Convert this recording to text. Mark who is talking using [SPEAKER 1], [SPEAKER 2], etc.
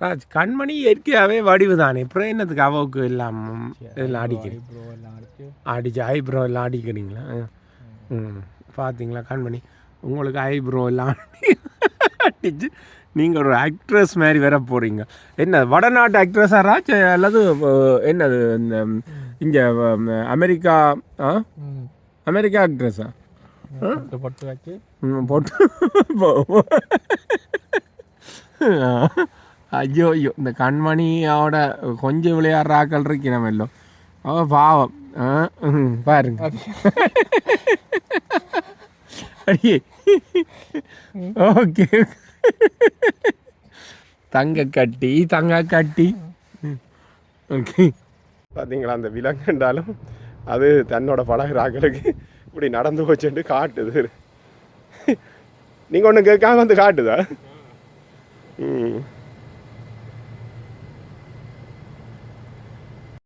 [SPEAKER 1] ராஜ் கண்மணி இயற்கையாகவே வடிவு தானே அப்புறம் என்னத்துக்கு அவவுக்கு எல்லாம் எல்லாம்
[SPEAKER 2] எல்லாம் அடிச்சு.
[SPEAKER 1] ஐப்ரோ எல்லாம் அடிக்கிறீங்களா. ம். பார்த்தீங்களா கண்மணி? உங்களுக்கு ஐப்ரோ எல்லாம் அடிச்சு நீங்கள் ஒரு ஆக்ட்ரஸ் மாதிரி வர போகிறீங்க என்ன வடநாட்டு ஆக்ட்ரஸா ராஜ்? அல்லது என்னது இந்த இங்கே அமெரிக்கா ஆ? அமெரிக்கா ஆக்ட்ரஸா
[SPEAKER 2] பொட்டு பொட்டு
[SPEAKER 1] ஐயோ ஐயோ இந்த கண்மணியோட கொஞ்சம் விளையாடுற ஆக்கள் இருக்கிறோம் எல்லாம் அவ பாவம். ஆ, பாருங்க. அடியே. ஓகே. தங்க கட்டி தங்க கட்டி ஓகே. பார்த்தீங்களா அந்த விலங்குண்டாலும் அது தன்னோட பழகிற ஆக்களுக்கு இப்படி நடந்து போச்சுட்டு காட்டுது. நீங்கள் ஒன்று கேட்காம வந்து காட்டுதா? ம்.